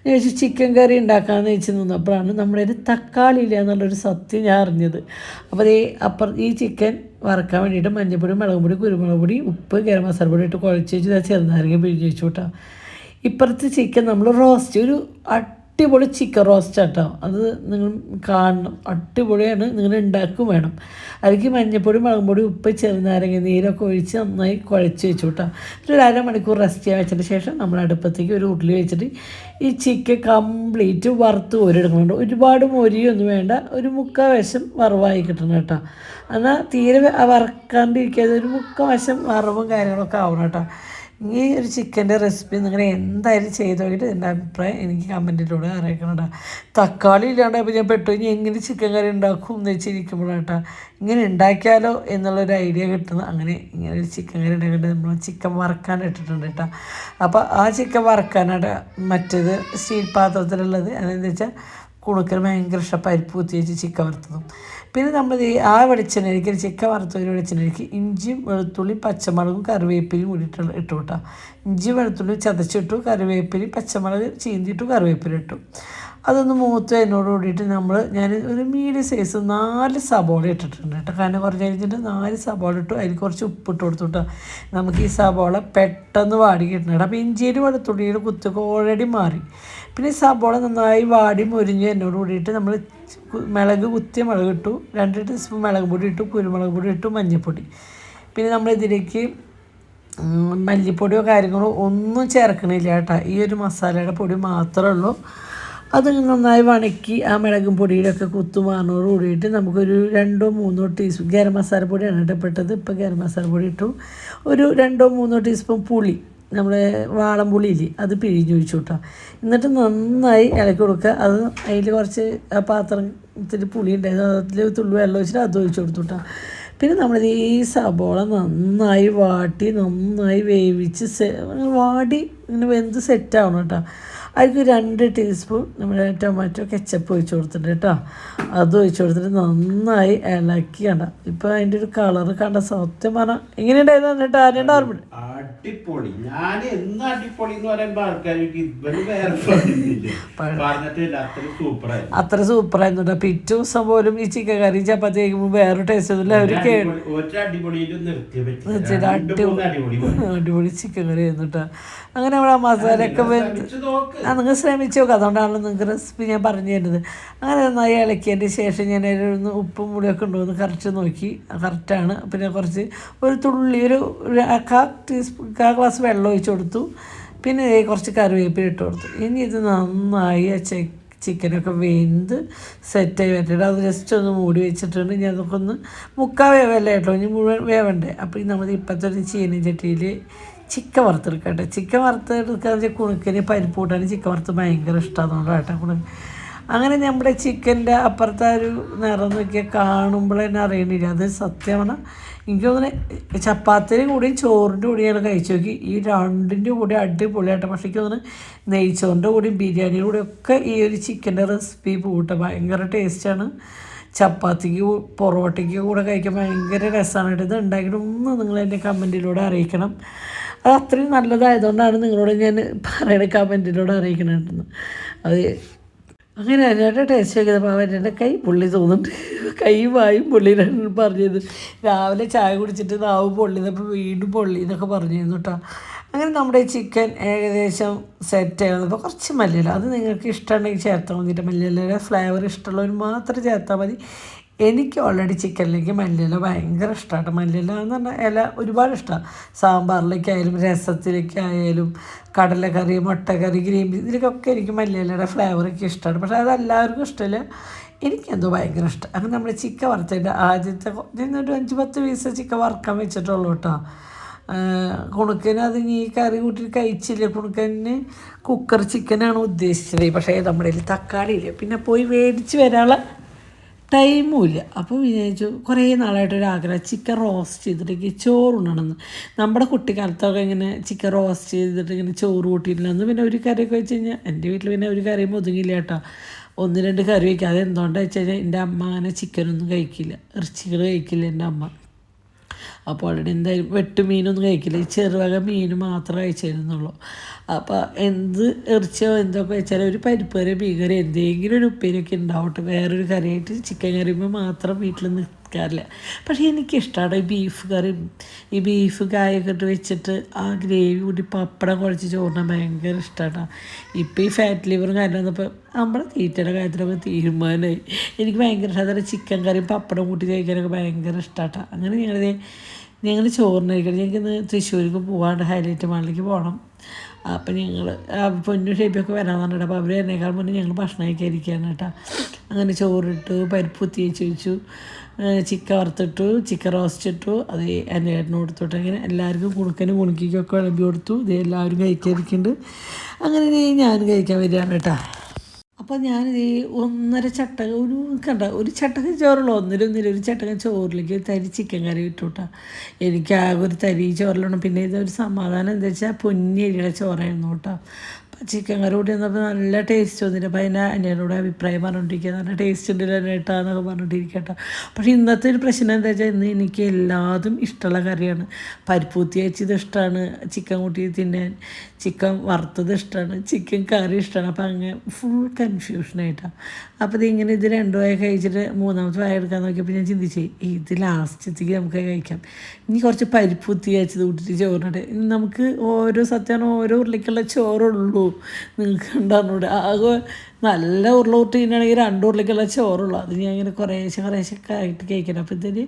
ഞാൻ ചിക്കൻ കറി ഉണ്ടാക്കാമെന്ന് വെച്ച് നിന്നപ്പോഴാണ് നമ്മുടെ ഒരു തക്കാളി ഇല്ല എന്നുള്ളൊരു സത്യം ഞാൻ അറിഞ്ഞത്. അപ്പോൾ ഈ അപ്പുറ ഈ ചിക്കൻ വറക്കാൻ വേണ്ടിയിട്ട് മഞ്ഞൾപ്പൊടി മുളക് പൊടി കുരുമുളക് പൊടി ഉപ്പ് ഗരം മസാല പൊടി ഇട്ട് കുഴച്ച് വെച്ച് ചെറുനാരങ്ങ പിഴിഞ്ഞ് വെച്ചു കേട്ടോ. ഇപ്പുറത്തെ ചിക്കൻ നമ്മൾ റോസ്റ്റ് ഒരു അടിപൊളി ചിക്കൻ റോസ്റ്റ് ആട്ടോ. അത് നിങ്ങൾ കാണണം. അടിപൊളിയാണ്. നിങ്ങൾ ഉണ്ടാക്കും വേണം. അതിലേക്ക് മഞ്ഞൾപ്പൊടി മുളക് പൊടി ഉപ്പ് ചെറുനാരങ്ങ നീരൊക്കെ ഒഴിച്ച് നന്നായി കുഴച്ച് വെച്ചു കേട്ടോ ഒരു അരമണിക്കൂർ റെസ്റ്റ് ചെയ്യാൻ വെച്ചതിന് ശേഷം നമ്മൾ അടുപ്പത്തേക്ക് ഒരു ഉരുളി വെച്ചിട്ട് ഈ ചിക്കൻ കംപ്ലീറ്റ് വറുത്ത് കോരിയെടുക്കുന്നുണ്ട് ഒരുപാട് മൊരിയൊന്നും വേണ്ട. ഒരു മുക്കാൽ വശം വറവായി കിട്ടണം കേട്ടോ. എന്നാൽ തീരെ വറക്കാണ്ടിരിക്കാതെ ഒരു മുക്കാൽ വശം വറവും കാര്യങ്ങളൊക്കെ ആവണം കേട്ടോ. ഈ ഒരു ചിക്കന്റെ റെസിപ്പി നിങ്ങൾ എന്തായാലും ചെയ്ത് നോക്കിയിട്ട് എന്റെ അഭിപ്രായം എനിക്ക് കമന്റിലൂടെ അറിയിക്കണം തക്കാളി ഇല്ലാണ്ടായപ്പോൾ ഞാൻ പെട്ടു. എങ്ങനെ ചിക്കൻ കറി ഉണ്ടാക്കും എന്ന് വെച്ചിരിക്കുമ്പോഴാട്ടാ ഇങ്ങനെ ഉണ്ടാക്കിയാലോ എന്നുള്ളൊരു ഐഡിയ കിട്ടുന്നത്. അങ്ങനെ ഇങ്ങനെ ഒരു ചിക്കൻ കറി ഉണ്ടാക്കിയിട്ട് നമ്മൾ ചിക്കൻ വറക്കാൻ ഇട്ടിട്ടുണ്ട് കേട്ടോ. അപ്പോൾ ആ ചിക്കൻ വറക്കാനാണ് മറ്റേത് സ്റ്റീൽ പാത്രത്തിലുള്ളത്. അതെന്താ വെച്ചാൽ കുണുക്കൽ ഭയങ്കര ഇഷ്ടം പരിപ്പ് കുത്തി വെച്ച് ചിക്കൻ വറുത്തതും. പിന്നെ നമ്മൾ ആ വെളിച്ചെണ്ണയ്ക്ക് ചിക്കൻ വറുത്ത ഒരു വെളിച്ചെണ്ണയ്ക്ക് ഇഞ്ചിയും വെളുത്തുള്ളി പച്ചമുളകും കറിവേപ്പിലയും കൂടി ഇട്ട് കേട്ടോ ഇഞ്ചി വെളുത്തുള്ളി ചതച്ചിട്ടു കറിവേപ്പിലയും പച്ചമുളക് ചീന്തിയിട്ടു കറിവേപ്പില ഇട്ടു. അതൊന്ന് മൂത്ത് എന്നോട് കൂടിയിട്ട് നമ്മൾ ഞാൻ ഒരു മീഡിയം സൈസ് നാല് സബോള ഇട്ടിട്ടുണ്ട് കേട്ടോ. കാരണം കുറച്ച് കഴിഞ്ഞിട്ട് നാല് സബോള ഇട്ടു. അതിൽ കുറച്ച് ഉപ്പ് ഉപ്പിട്ട് കൊടുത്തു കേട്ടോ. നമുക്ക് ഈ സബോള പെട്ടെന്ന് വാടി കിട്ടുന്നുണ്ട് അപ്പോൾ ഇഞ്ചിയിൽ വെളുത്തുള്ളിയുടെ കുത്തൊക്കെ ഓൾറെഡി മാറി. പിന്നെ ഈ സബോള നന്നായി വാടി മുരിഞ്ഞ് എന്നോട് കൂടിയിട്ട് നമ്മൾ മുളക് കുത്തിയ മുളക് ഇട്ടു. രണ്ട് ടീസ്പൂൺ മുളക് പൊടി ഇട്ടു. കുരുമുളക് പൊടി ഇട്ടു. മഞ്ഞൾപ്പൊടി പിന്നെ നമ്മളിതിലേക്ക് മല്ലിപ്പൊടിയോ കാര്യങ്ങളോ ഒന്നും ചേർക്കണില്ല കേട്ടോ. ഈ ഒരു മസാലയുടെ പൊടി മാത്രമേ ഉള്ളൂ. അത് നന്നായി വണക്കി ആ മുളകും പൊടിയിലൊക്കെ കുത്തുമാറിനോട് കൂടിയിട്ട് നമുക്കൊരു രണ്ടോ മൂന്നോ ടീസ്പൂൺ ഗരം മസാല പൊടിയാണ് ഇടപെട്ടത് ഇപ്പോൾ ഗരം മസാല പൊടി ഇട്ടു. ഒരു രണ്ടോ മൂന്നോ ടീസ്പൂൺ പുളി നമ്മുടെ വാളം പുളിയില്ലേ അത് പിഴിഞ്ഞൊഴിച്ചു കേട്ടോ എന്നിട്ട് നന്നായി ഇളക്കി കൊടുക്കുക. അത് അതിൽ കുറച്ച് ആ പാത്രത്തിൽ പുളി ഉണ്ടായിരുന്നു. അതിൽ തുള്ളി വെള്ളം ഒഴിച്ചിട്ട് അത് ഒഴിച്ചു കൊടുത്തു കേട്ടോ. പിന്നെ നമ്മൾ ഈ സബോള നന്നായി വാട്ടി നന്നായി വേവിച്ച് വാടി ഇങ്ങനെ വെന്ത് സെറ്റാവണം കേട്ടോ. അതിലേക്ക് രണ്ട് ടീസ്പൂൺ നമ്മുടെ ടൊമാറ്റോ കെച്ചപ്പ് ഒഴിച്ച് കൊടുത്തിട്ടുണ്ട് കേട്ടോ. അത് ഒഴിച്ച് കൊടുത്തിട്ട് നന്നായി ഇളക്കി കണ്ട. ഇപ്പോൾ അതിന്റെ ഒരു കളറ് കണ്ട സത്യം പറഞ്ഞാൽ എങ്ങനെയുണ്ടായിരുന്നു കേട്ടോ ഓർമ്മ അടിപൊളി. ഞാൻ എന്ന് അടിപൊളി എന്ന് പറയുമ്പോ ആൾക്കാർക്ക് ഇവർ വേറെ? പറഞ്ഞിട്ടില്ല അത്ര സൂപ്പറായിരുന്നു. അത്ര സൂപ്പറായിരുന്നു ആയിരുന്നു പിറ്റേ ദിവസം പോലും ഈ ചിക്കൻ കറി ചപ്പാത്തി കഴിക്കുമ്പോ വേറെ ടേസ്റ്റ് ഒന്നുമില്ല വെച്ചിട്ട് അടിപൊളി ചിക്കൻ കറി ആയിരുന്നു അങ്ങനെ നമ്മളെ മസാല ഒക്കെ നോക്ക്. നിങ്ങൾ ശ്രമിച്ചു നോക്കുക അതുകൊണ്ടാണ് നിങ്ങൾക്ക് റെസിപ്പി ഞാൻ പറഞ്ഞു തരുന്നത്. അങ്ങനെ നന്നായി ഇളക്കിയതിന്റെ ശേഷം ഞാൻ അതിലൊന്ന് ഉപ്പും മുടിയൊക്കെ ഉണ്ടോ എന്ന് കറക്റ്റ് നോക്കി. കറക്റ്റാണ് പിന്നെ കുറച്ച് ഒരു തുള്ളി ഒരു ഒരു കാ ടീസ്പൂൺ കാ ഗ്ലാസ് വെള്ളം ഒഴിച്ചു കൊടുത്തു. പിന്നെ കുറച്ച് കറിവേപ്പില ഇട്ട് കൊടുത്തു. ഇനി ഇത് നന്നായി ആ ചെ ചിക്കനൊക്കെ വെന്ത് സെറ്റായി വരട്ടെ. അത് ജസ്റ്റ് ഒന്ന് മൂടി വെച്ചിട്ടുണ്ട്. അതൊക്കെ ഒന്ന് മുക്കാൽ വേവല്ല കേട്ടോ. ഇനി മുഴുവൻ വേവണ്ടേ. അപ്പോൾ നമ്മൾ ഇപ്പോഴത്തെ ഒരു ചീന ചട്ടിയിൽ ചിക്കൻ വറുത്തെടുക്കട്ടെ ചിക്കൻ വറുത്തെടുക്കാന്ന് വെച്ചാൽ കുണുക്കിന് പരിപ്പ് കൂട്ടാൻ ചിക്കൻ വറുത്ത് ഭയങ്കര ഇഷ്ടമാണ് കേട്ടോ. കുണുക്ക് അങ്ങനെ നമ്മുടെ ചിക്കന്റെ അപ്പുറത്തെ ഒരു നിറം നോക്കിയാൽ കാണുമ്പോൾ തന്നെ അറിയണില്ല അത് സത്യമാണ്. എനിക്ക് തോന്നുന്നു ചപ്പാത്തിന്റെ കൂടെയും ചോറിന്റെ കൂടെയാണ് കഴിച്ചു നോക്കി. ഈ രണ്ടിന്റെ കൂടെ അടിപൊളിയായിട്ട് പക്ഷേ എനിക്ക് തോന്നുന്നു നെയ്ച്ചോറിന്റെ കൂടെയും ബിരിയാണിയുടെ കൂടെ ഒക്കെ ഈ ഒരു ചിക്കന്റെ റെസിപ്പി പൂട്ട ഭയങ്കര ടേസ്റ്റാണ്. ചപ്പാത്തിക്ക് പൊറോട്ടയ്ക്ക് കൂടെ കഴിക്കാൻ ഭയങ്കര രസമാണ്. ഇത് ഉണ്ടാക്കിയിട്ടൊന്ന് നിങ്ങൾ എന്റെ കമന്റിലൂടെ അറിയിക്കണം. അത് അത്രയും നല്ലതായതുകൊണ്ടാണ് നിങ്ങളോട് ഞാൻ പറയണ കമന്റിലൂടെ അറിയിക്കണം അത് അങ്ങനെ അതിനോട്ട് ടേസ്റ്റ് നോക്കിയപ്പോൾ അവൻ എന്റെ കൈ പുള്ളി തോന്നുന്നുണ്ട്. കൈ വായും പൊള്ളിയിലാണ് പറഞ്ഞത്. രാവിലെ ചായ കുടിച്ചിട്ട് നാവ് പൊള്ളിന്നപ്പോൾ വീണ്ടും പൊള്ളി എന്നൊക്കെ പറഞ്ഞിരുന്നു കേട്ടോ അങ്ങനെ നമ്മുടെ ചിക്കൻ ഏകദേശം സെറ്റ് വന്നപ്പോൾ കുറച്ച് മല്ലിയില. അത് നിങ്ങൾക്ക് ഇഷ്ടമുണ്ടെങ്കിൽ ചേർത്താൽ മതിയിട്ട് മല്ലിയിലയുടെ ഫ്ലേവർ ഇഷ്ടമുള്ളവർ മാത്രം ചേർത്താൽ മതി. എനിക്ക് ഓൾറെഡി ചിക്കനിലേക്ക് മല്ലിയില ഭയങ്കര ഇഷ്ടമാണ് മല്ലിയില എന്ന് പറഞ്ഞാൽ ഇല ഒരുപാട് ഇഷ്ടമാണ് സാമ്പാറിലേക്കായാലും രസത്തിലേക്കായാലും കടലക്കറി മുട്ടക്കറി ഗ്രീൻ പീസ് ഇതിലേക്കൊക്കെ എനിക്ക് മല്ലിയിലയുടെ ഫ്ലേവറൊക്കെ ഇഷ്ടമാണ് പക്ഷേ അത് എല്ലാവർക്കും ഇഷ്ടമില്ല എനിക്കെന്തോ ഭയങ്കര ഇഷ്ടം. അങ്ങനെ നമ്മൾ ചിക്കൻ വറുത്തതിന്റെ ആദ്യത്തെ നിന്നൊരു അഞ്ച് പത്ത് പീസ് ചിക്കൻ വറുക്കാൻ വെച്ചിട്ടുള്ളൂ കേട്ടോ. കുണുക്കന് അത് ഈ കറി കൂട്ടി കഴിച്ചില്ല? കുണുക്കന് കുക്കർ ചിക്കനാണ് ഉദ്ദേശിച്ചത്. പക്ഷേ നമ്മുടെ തക്കാളി ഇല്ല പിന്നെ പോയി മേടിച്ച് വരാനുള്ള ടൈമും ഇല്ല അപ്പോൾ വിചാരിച്ചു കുറേ നാളായിട്ട് ഒരു ആഗ്രഹം. ചിക്കൻ റോസ്റ്റ് ചെയ്തിട്ട് ചോറുണ്ണണമെന്ന് നമ്മുടെ കുട്ടിക്കാലത്തൊക്കെ ഇങ്ങനെ ചിക്കൻ റോസ്റ്റ് ചെയ്തിട്ട് ഇങ്ങനെ ചോറ് കൂട്ടിയിട്ടില്ലെന്ന് പിന്നെ ഒരു കറിയൊക്കെ വെച്ച് കഴിഞ്ഞാൽ എന്റെ വീട്ടിൽ പിന്നെ ഒരു കറിയും ഒതുങ്ങില്ല കേട്ടോ. ഒന്ന് രണ്ട് കറി വയ്ക്കുക അത് എന്തുകൊണ്ടാണെന്ന് വെച്ച് കഴിഞ്ഞാൽ എന്റെ അമ്മ അങ്ങനെ ചിക്കനൊന്നും കഴിക്കില്ല. ഇറച്ചികൾ കഴിക്കില്ല എന്റെ അമ്മ. അപ്പോൾ ഓൾറെഡി എന്തായാലും വെട്ടുമീനൊന്നും കഴിക്കില്ല. ഈ ചെറുവക മീൻ മാത്രമേ കഴിച്ചിരുന്നുള്ളൂ. അപ്പോൾ എന്ത് ഇറച്ചിയോ എന്തൊക്കെ വെച്ചാലും ഒരു പരിപ്പ് കറി മീൻ കറി എന്തെങ്കിലും ഒരു ഉപ്പേരിയൊക്കെ ഉണ്ടാവട്ടെ. വേറൊരു കറിയായിട്ട് ചിക്കൻ കറിയുമ്പോൾ മാത്രം വീട്ടിൽ നിൽക്കാറില്ല പക്ഷേ എനിക്കിഷ്ടമാണ് ഈ ബീഫ് കറി ഈ ബീഫ് കായൊക്കെ വെച്ചിട്ട് ആ ഗ്രേവി കൂടി പപ്പടം കുഴച്ച് ചോറിന് ഭയങ്കര ഇഷ്ടമാണ് ഇപ്പോൾ ഈ ഫാറ്റ് ലിവറും കാര്യം വന്നപ്പോൾ നമ്മുടെ തീറ്റയുടെ കാര്യത്തിലൊക്കെ തീരുമാനമായി എനിക്ക് ഭയങ്കര ഇഷ്ടമാണ് അതുപോലെ ചിക്കൻ കറിയും പപ്പടം കൂട്ടി കഴിക്കാനൊക്കെ ഭയങ്കര ഇഷ്ടമാണ് അങ്ങനെ ഞങ്ങളിത് ഞങ്ങൾ ചോറിന് കഴിക്കണം. ഞങ്ങൾക്ക് ഇന്ന് തൃശ്ശൂർക്ക് പോകാണ്ട് ഹൈലൈറ്റ് മാളിലേക്ക് പോകണം അപ്പം ഞങ്ങൾ പൊന്നു ഷേപ്പൊക്കെ വരാൻ പറഞ്ഞിട്ട് അപ്പോൾ അവർ എന്നേക്കാൾ മുന്നേ ഞങ്ങൾ ഭക്ഷണം കഴിക്കാതിരിക്കുകയാണ് കേട്ടോ. അങ്ങനെ ചോറിട്ട് പരിപ്പ് കുത്തി വെച്ച് വെച്ചു. ചിക്കൻ വറുത്തിട്ടു ചിക്കൻ റോസ്റ്റ് ഇട്ടു. അത് എന്റെ ഏട്ടന് കൊടുത്തിട്ട് അങ്ങനെ എല്ലാവർക്കും കുണുക്കനും കുണുക്കിക്കൊക്കെ വിളമ്പി കൊടുത്തു. ഇത് എല്ലാവരും കഴിക്കാതിരിക്കുന്നുണ്ട്. അങ്ങനെ ഞാനും കഴിക്കാൻ വരികയാണ് കേട്ടോ. അപ്പോൾ ഞാനിത് ഒന്നര ചട്ടക ഒരു കണ്ട ഒരു ചട്ടക ചോറുള്ളൂ. ഒന്നര ഒരു ചട്ടക ചോറിലേക്ക് തരി ചിക്കൻ കറി ഇട്ടു കേട്ടോ. എനിക്ക് ആകെ ഒരു തരി ചോറിലാണ്. പിന്നെ ഇതൊരു സമാധാനം എന്താ വെച്ചാൽ പൊന്നിയരിയുടെ ചോറായിരുന്നു കേട്ടോ. ചിക്കൻ കറി കൂട്ടി വന്നപ്പോൾ നല്ല ടേസ്റ്റ് വന്നിട്ട് അപ്പോൾ അതിനെ എന്നോട് അഭിപ്രായം പറഞ്ഞുകൊണ്ടിരിക്കുക നല്ല ടേസ്റ്റ് ഉണ്ടല്ലോ കേട്ടോ എന്നൊക്കെ പറഞ്ഞുകൊണ്ടിരിക്കട്ടോ പക്ഷേ ഇന്നത്തെ ഒരു പ്രശ്നം എന്താ വെച്ചാൽ ഇന്ന് എനിക്ക് എല്ലാതും ഇഷ്ടമുള്ള കറിയാണ്. പരിപ്പൂത്തി വെച്ചത് ഇഷ്ടമാണ് ചിക്കൻ കൂട്ടി തിന്നാൻ ചിക്കൻ വറുത്തത് ഇഷ്ടമാണ് ചിക്കൻ കറി ഇഷ്ടമാണ് അപ്പം അങ്ങനെ ഫുൾ കൺഫ്യൂഷനായിട്ടാണ് അപ്പോൾ ഇത് ഇങ്ങനെ ഇത് രണ്ടു വായ കഴിച്ചിട്ട് മൂന്നാമത്തെ വായ എടുക്കാൻ നോക്കിയപ്പോൾ ഞാൻ ചിന്തിച്ചേ ഇത് ലാസ്റ്റത്തേക്ക് നമുക്ക് കഴിക്കാം. ഇനി കുറച്ച് പരിപ്പൂത്തി അയച്ചത് കൂട്ടിയിട്ട് ചോറിനിട്ട് നമുക്ക് ഓരോ സത്യമാണ് ഓരോ ഉരുളിക്കുള്ള ചോറുള്ളൂ. നിങ്ങൾക്ക് ഉണ്ടാകുന്നൂടെ ആകെ നല്ല ഉരുള കൂട്ടി തിന്നാണെങ്കിൽ രണ്ട് ഉരുളിക്കുള്ള ചോറുള്ളൂ. അത് ഞാൻ ഇങ്ങനെ കുറേശ്ശെ കുറേശ്ശെ ആയിട്ട് കഴിക്കണം. അപ്പോൾ ഇതിന്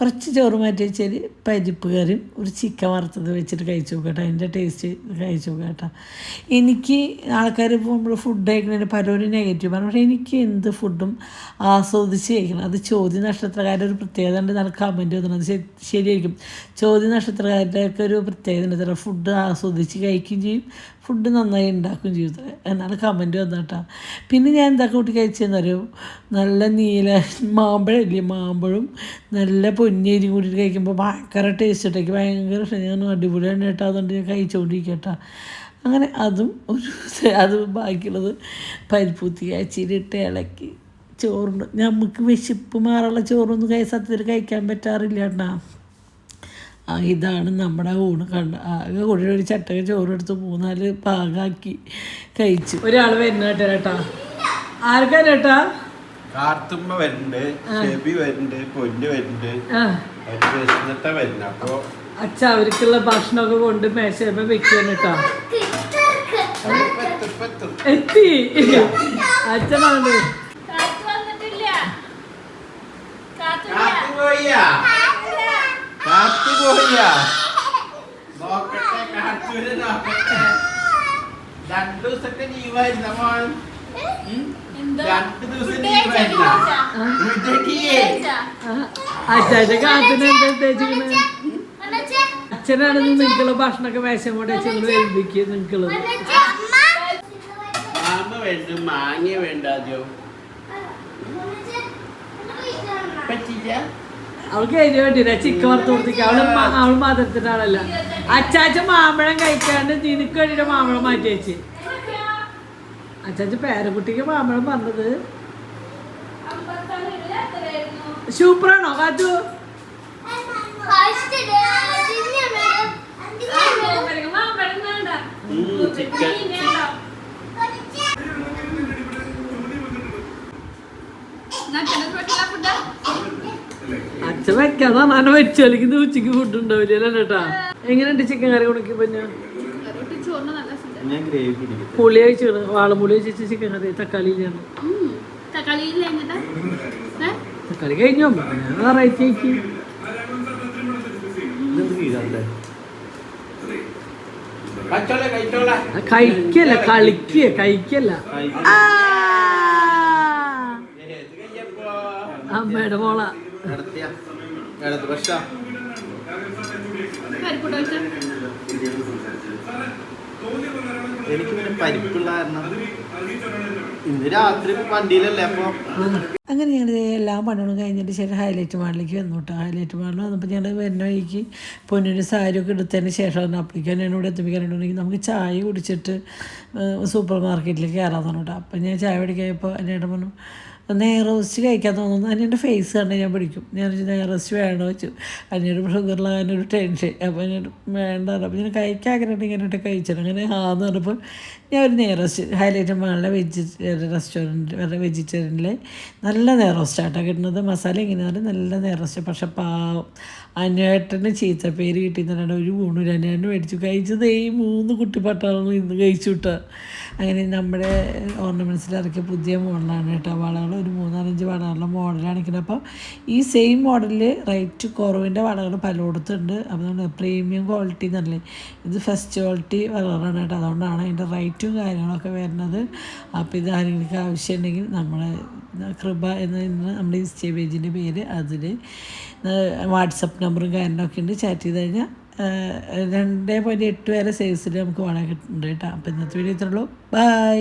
കുറച്ച് ചോറ് മാറ്റി വെച്ചാൽ പരിപ്പ് കറിയും ഒരു ചിക്കൻ വറുത്തത് വെച്ചിട്ട് കഴിച്ചു നോക്കട്ടെ. അതിന്റെ ടേസ്റ്റ് കഴിച്ചു നോക്കട്ടെ. എനിക്ക് ആൾക്കാർ നമ്മൾ ഫുഡ് കഴിക്കുന്നതിന് പലരും നെഗറ്റീവ് പറഞ്ഞു പക്ഷേ എനിക്ക് എന്ത് ഫുഡും ആസ്വദിച്ച് കഴിക്കണം. അത് ചോദ്യ നക്ഷത്രക്കാരുടെ ഒരു പ്രത്യേകത ഉണ്ട് നല്ല കമന്റ് വന്നത് ശരി- ശരിയായിരിക്കും. ചോദ്യ നക്ഷത്രക്കാരുടെയൊക്കെ ഒരു പ്രത്യേകത ഉണ്ട്. ചില ഫുഡ് ആസ്വദിച്ച് കഴിക്കുകയും ചെയ്യും ഫുഡ് നന്നായി ഉണ്ടാക്കുകയും ചെയ്തു എന്നാണ് കമന്റ് വന്നിട്ടാ പിന്നെ ഞാൻ എന്താ കൂട്ടി കഴിച്ചതെന്ന് പറയും നല്ല നീല മാമ്പഴമില്ലേ മാമ്പഴം നല്ല പൊന്നിയരി കൂടിയിട്ട് കഴിക്കുമ്പോൾ ഭയങ്കര ടേസ്റ്റ് ഇട്ടേക്ക് ഭയങ്കര ഞാൻ അടിപൊളിയാണ് കേട്ടോ അതുകൊണ്ട് ഞാൻ കഴിച്ചുകൊണ്ടിരിക്കട്ടാ അങ്ങനെ അതും ഒരു അത് ബാക്കിയുള്ളത് പരിപ്പൂത്തി അച്ചിരിട്ട് ഇളക്കി ചോറുണ്ട്. നമുക്ക് വിശപ്പ് മാറുള്ള ചോറൊന്നും കൈ സത്യത്തിൽ കഴിക്കാൻ പറ്റാറില്ല കേട്ടാ ആ ഇതാണ് നമ്മുടെ ഊണ്. കണ്ട ആകെ കൂടി ഒരു ചട്ടക ചോറെടുത്ത് മൂന്നാൽ പാകാക്കി കഴിച്ചു. ഒരാൾ വരുന്ന കേട്ടോ ചേട്ടാ ആർക്കാ ചേട്ടാ കാർത്തുമ്മ വരുന്നുണ്ട് ഷെബി വരുന്നുണ്ട് പൊന്നു വരുന്നുണ്ട് വിശന്നിട്ടാ വരുന്നത് അപ്പൊ അച്ഛ അവർക്കുള്ള ഭക്ഷണമൊക്കെ കൊണ്ട് മേശയപ്പോ വെക്കാണ് കേട്ടോ. എത്തി. അച്ഛനാണ് രണ്ടു ദിവസത്തെ ലീവായിരുന്ന ഉദ്ദേശിക്കണേ? അച്ഛനാണ് നിങ്ങൾക്കുള്ള ഭക്ഷണമൊക്കെ മേശം കൊണ്ട് അച്ഛൻ എഴുതിക്കുക നിങ്ങൾ? മാങ്ങ വേണ്ട ആദ്യം. പറ്റില്ല അവൾക്ക് എരി വേണ്ടില്ല ചിക്കൻ വറുത്ത് കൊടുത്തേക്ക്. അവൾ അവൾ അവൾ മതത്തിന്റെ ആളല്ല. അച്ചാച്ച മാമ്പഴം കഴിക്കാണ്ട് നിനക്ക് വേണ്ടിട്ട് മാമ്പഴം മാറ്റി വെച്ച്. അച്ചാച്ച പേരക്കുട്ടിക്ക് മാമ്പഴം പറഞ്ഞത് സൂപ്പറാണോ കാത്തു? അച്ഛൻ വെക്കാതെ അങ്ങനെ വെച്ചു അല്ലെങ്കിൽ ഉച്ചയ്ക്ക് ഫുഡ് ഉണ്ടാവില്ല കേട്ടാ എങ്ങനെയുണ്ട് ചിക്കൻ കറി ഉണക്കി പിന്നെ പുളി കഴിച്ചു വാളംപുളി വെച്ച് ചിക്കൻ കറി. തക്കാളി ഇല്ലാണ്ട് തക്കാളി കഴിഞ്ഞോ? പിന്നെ വെറൈറ്റി ആക്കി കഴിക്കല്ല കളിക്കുക കഴിക്കല്ല. അമ്മയുടെ മോള. പക്ഷം എനിക്ക് ഇന്ന് രാത്രി വണ്ടിയിലല്ലേ അപ്പൊ? അങ്ങനെ ഞങ്ങൾ എല്ലാ പണികളും കഴിഞ്ഞിട്ട് ശേഷം ഹൈലൈറ്റ് മാളിലേക്ക് വന്നു കേട്ടോ ഹൈലൈറ്റ് മാളിൽ വന്നപ്പോൾ ഞങ്ങൾ വരുന്ന വഴിക്ക് പൊന്നിന് സാരിയൊക്കെ എടുത്തതിന് ശേഷം അപ്ലിക്കാൻ എന്നോട് എത്തിപ്പിക്കാനുണ്ടെങ്കിൽ നമുക്ക് ചായ കുടിച്ചിട്ട് സൂപ്പർ മാർക്കറ്റിലേക്ക് പറഞ്ഞു കേട്ടോ അപ്പം ഞാൻ ചായ പിടിക്കായപ്പോൾ എന്റെ ഏട്ടൻ പറഞ്ഞു നെയ്റോസ്റ്റ് കഴിക്കാൻ തോന്നുന്നു. അതിന്റെ ഫേസ് കണ്ട് ഞാൻ പഠിക്കും ഞാൻ നെയ്റോസ്റ്റ് വേണോ? വെച്ചു അതിനൊരു ഷുഗറുള്ള ഒരു ടെൻഷൻ അപ്പോൾ ഞാൻ വേണ്ട അപ്പോൾ ഞാൻ കഴിക്കാൻ ആഗ്രഹം ഇങ്ങനെ കഴിച്ചത് അങ്ങനെ ആന്ന് പറഞ്ഞപ്പോൾ ഞാൻ ഒരു നെയ്റോസ്റ്റ് ഹൈലൈറ്റ് മാളിലെ വെജിറ്റേറിയൻ റെസ്റ്റോറന്റ് വേറെ വെജിറ്റേറിയനിലെ നല്ല നെയ്റോസ്റ്റായിട്ടാണ് കിട്ടുന്നത് മസാല ഇങ്ങനെ നല്ല നെയ്റോസ്റ്റ് പക്ഷേ പാവം. അന്വേട്ടന് ചീത്ത പേര് കിട്ടിയെന്നാണ് ഒരു ഊണൂര് അന്വേട്ടൻ മേടിച്ചു. കഴിച്ചത് ഈ മൂന്ന് കുട്ടി കുട്ടിപ്പട്ടാളങ്ങൾ ഇന്ന് കഴിച്ചു വിട്ടാ അങ്ങനെ നമ്മുടെ ഓർണമെന്റ്സിൽ ഇറക്കിയ പുതിയ മോഡലാണ് കേട്ടോ വളകൾ. ഒരു മൂന്നാലഞ്ച് വളകളുടെ മോഡലാണ് ഇരിക്കുന്നത് അപ്പോൾ ഈ സെയിം മോഡലിൽ റേറ്റ് കുറവിന്റെ വളകൾ പലയിടത്തുണ്ട്. നമ്മൾ പ്രീമിയം ക്വാളിറ്റി എന്നല്ലേ ഇത് ഫസ്റ്റ് ക്വാളിറ്റി വളകളാണ് കേട്ടോ. അതുകൊണ്ടാണ് അതിന്റെ റേറ്റും കാര്യങ്ങളൊക്കെ വരുന്നത്. അപ്പോൾ ഇത് ആരെങ്കിലും ആവശ്യമുണ്ടെങ്കിൽ നമ്മൾ കൃപ എന്ന് നമ്മുടെ ഇൻസ്റ്റ പേജിന്റെ പേര് അതിൽ വാട്സപ്പ് നമ്പറും കാര്യങ്ങളൊക്കെ ഉണ്ട്. ചാറ്റ് ചെയ്ത് കഴിഞ്ഞാൽ രണ്ടേ പോയിന്റ് എട്ട് വരെ സൈസിൽ നമുക്ക് വള കിട്ടുന്നുണ്ട് കേട്ടോ. അപ്പോൾ ഇന്നത്തെ വീഡിയോ ഇത്രയുള്ളൂ ബൈ